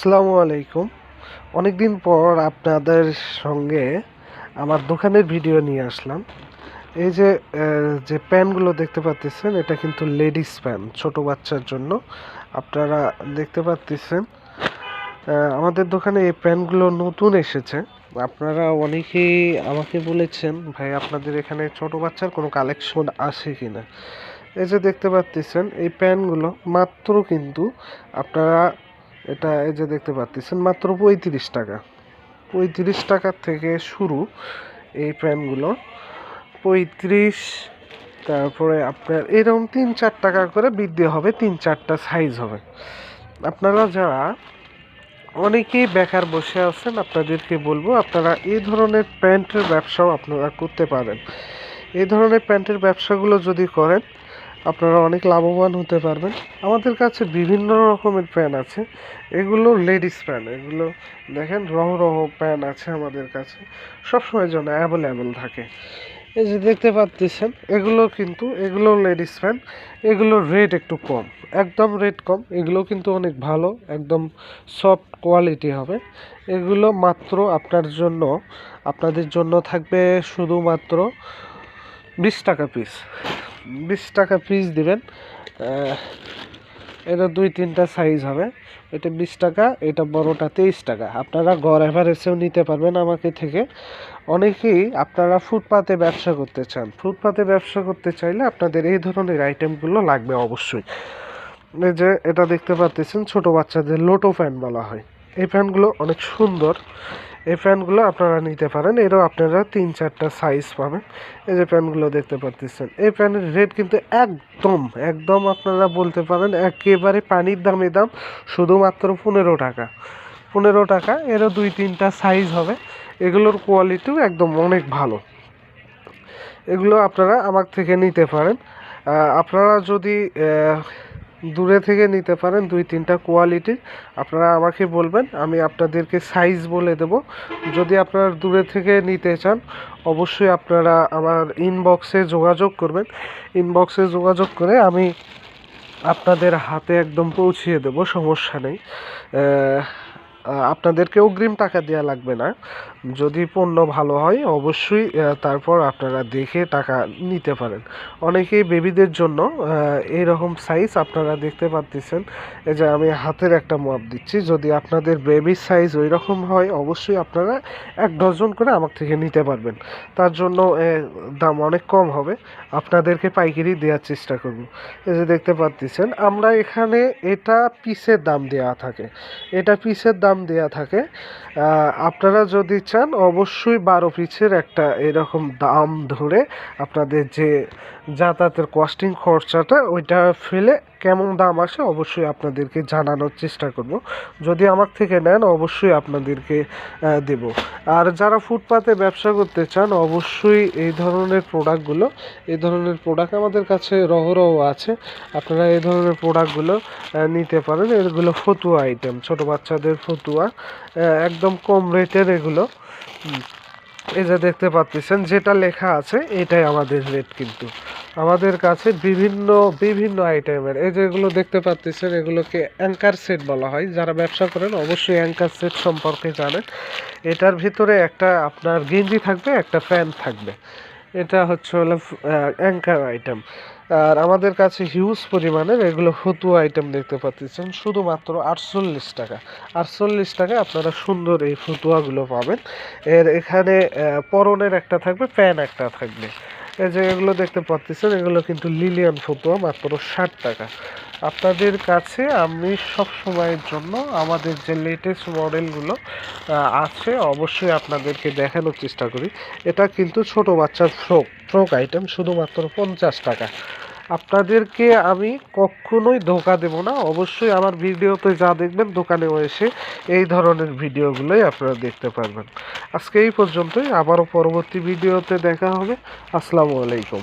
আসসালামু আলাইকুম। অনেকদিন পর আপনাদের সঙ্গে আমার দোকানের ভিডিও নিয়ে আসলাম। এই যে যে প্যানগুলো দেখতে পাচ্ছেন, এটা কিন্তু লেডিস প্যান, ছোট বাচ্চার জন্য। আপনারা দেখতে পাচ্ছেন আমাদের দোকানে এই প্যানগুলো নতুন এসেছে। আপনারা অনেকেই আমাকে বলেছেন, ভাই, আপনাদের এখানে ছোট বাচ্চার কোনো কালেকশন আসে কি না এই যে দেখতে পাচ্ছেন, এই প্যানগুলো মাত্র কিন্তু আপনারা এটা এই যে দেখতে পাচ্ছেন মাত্র পঁয়ত্রিশ টাকা। পঁয়ত্রিশ টাকার থেকে শুরু এই প্যান্টগুলো পঁয়ত্রিশ, তারপরে আপনার এরকম তিন চার টাকা করে বৃদ্ধি হবে, তিন চারটা সাইজ হবে। আপনারা যারা অনেকেই বেকার বসে আছেন, আপনাদেরকে বলব, আপনারা এই ধরনের প্যান্টের ব্যবসাও আপনারা করতে পারেন। এই ধরনের প্যান্টের ব্যবসাগুলো যদি করেন আপনারা অনেক লাভবান হতে পারবেন। আমাদের কাছে বিভিন্ন রকমের প্যান আছে। এগুলো লেডিস প্যান। এগুলো দেখেন রহ রহ প্যান আছে আমাদের কাছে। সবসময়ের জন্য অ্যাভেলেবেল থাকে। এই যে দেখতে পাচ্ছেন, এগুলো কিন্তু, এগুলো লেডিস প্যান। এগুলোর রেট একটু কম। একদম রেট কম। এগুলো কিন্তু অনেক ভালো, একদম সফট কোয়ালিটি হবে। এগুলো মাত্র আপনার জন্য, আপনাদের জন্য থাকবে শুধুমাত্র বিশ টাকা পিস। বিশ টাকা পিস দিবেন। এটা দুই তিনটা সাইজ হবে। এটা বিশ টাকা, এটা বড়টা তেইশ টাকা। আপনারা গড় অ্যাভারেজেও নিতে পারবেন আমাকে থেকে। অনেকেই আপনারা ফুটপাতে ব্যবসা করতে চান। ফুটপাতে ব্যবসা করতে চাইলে আপনাদের এই ধরনের আইটেমগুলো লাগবে অবশ্যই। এই যে এটা দেখতে পাচ্ছেন ছোট বাচ্চাদের লোটো ফ্যান বলা হয়। এই ফ্যানগুলো অনেক সুন্দর। এই ফ্যানগুলো আপনারা নিতে পারেন, এরও আপনারা তিন চারটা সাইজ পাবেন। এই যে ফ্যানগুলো দেখতে পাচ্ছেন এই ফ্যানের রেট কিন্তু একদম একদম আপনারা বলতে পারেন একেবারে পানির দামে দাম, শুধুমাত্র পনেরো টাকা। পনেরো টাকা, এরও দুই তিনটা সাইজ হবে। এগুলোর কোয়ালিটিও একদম অনেক ভালো। এগুলো আপনারা আমার থেকে নিতে পারেন। আপনারা যদি দূরে থেকে নিতে পারেন দুই তিনটা কোয়ালিটি আপনারা আমাকে বলবেন, আমি আপনাদেরকে সাইজ বলে দেব। যদি আপনারা দূরে থেকে নিতে চান, অবশ্যই আপনারা আমার ইনবক্সে যোগাযোগ করবেন। ইনবক্সে যোগাযোগ করে আমি আপনাদের হাতে একদম পৌঁছিয়ে দেব, সমস্যা নেই। আপনাদেরকে অগ্রিম টাকা দেওয়া লাগবে না। যদি পণ্য ভালো হয়, অবশ্যই তারপর আপনারা দেখে টাকা নিতে পারেন। অনেকেই বেবিদের জন্য এই রকম সাইজ আপনারা দেখতে পাচ্ছেন এই যে আমি হাতের একটা মাপ দিচ্ছি। যদি আপনাদের বেবির সাইজ ওই রকম হয়, অবশ্যই আপনারা এক ডজন করে আমার থেকে নিতে পারবেন। তার জন্য দাম অনেক কম হবে। আপনাদেরকে পাইকারি দেওয়ার চেষ্টা করব। এই যে দেখতে পাচ্ছেন আমরা এখানে এটা পিসের দাম দেওয়া থাকে। এটা পিসের দাম দেওয়া থাকে। আপনারা যদি চান, অবশ্যই বারো পিসের একটা এরকম দাম ধরে আপনাদের যে যাতায়াতের কস্টিং খরচাটা, ওইটা ফেলে কেমন দাম আসে অবশ্যই আপনাদেরকে জানানোর চেষ্টা করব। যদি আমার থেকে নেন, অবশ্যই আপনাদেরকে দেব। আর যারা ফুটপাতে ব্যবসা করতে চান, অবশ্যই এই ধরনের প্রোডাক্টগুলো, এই ধরনের প্রোডাক্ট আমাদের কাছে রহরহ আছে। আপনারা এই ধরনের প্রোডাক্টগুলো নিতে পারেন। এগুলো ফতুয়া আইটেম, ছোট বাচ্চাদের ফতুয়া একদম কম রেটের এগুলো। এই যে দেখতে পাচ্ছেন, যেটা লেখা আছে, এটাই আমাদের রেট কিন্তু। আমাদের কাছে বিভিন্ন বিভিন্ন আইটেমের এই যে এগুলো দেখতে পাচ্ছেন, এগুলোকে অ্যাঙ্কার সেট বলা হয়। যারা ব্যবসা করেন, অবশ্যই অ্যাঙ্কার সেট সম্পর্কে জানেন। এটার ভিতরে একটা আপনার গেঞ্জি থাকবে, একটা ফ্যান থাকবে। এটা হচ্ছে হলো অ্যাঙ্কার আইটেম আর আমাদের কাছে হিউজ পরিমাণের এগুলো ফতুয়া আইটেম দেখতে পাচ্ছেন, শুধুমাত্র আটচল্লিশ টাকা। আটচল্লিশ টাকায় আপনারা সুন্দর এই ফতুয়াগুলো পাবেন। এর এখানে পরনের একটা থাকবে প্যান একটা থাকবে। এই যে এগুলো দেখতে পাচ্ছেন এগুলো কিন্তু লিলিয়ান ফতুয়া মাত্র ষাট টাকা। আপনাদের কাছে আমি সব সময়ের জন্য আমাদের যে লেটেস্ট মডেলগুলো আছে, অবশ্যই আপনাদেরকে দেখানোর চেষ্টা করি। এটা কিন্তু ছোট বাচ্চার ফ্রক ফ্রক আইটেম শুধুমাত্র পঞ্চাশ টাকা। আপনাদেরকে আমি কখনোই ধোকা দেব না। অবশ্যই আমার ভিডিওতে যা দেখবেন দোকানেও এসে এই ধরনের ভিডিওগুলোই আপনারা দেখতে পারবেন। আজকে এই পর্যন্তই। আবারও পরবর্তী ভিডিওতে দেখা হবে। আসসালামু আলাইকুম।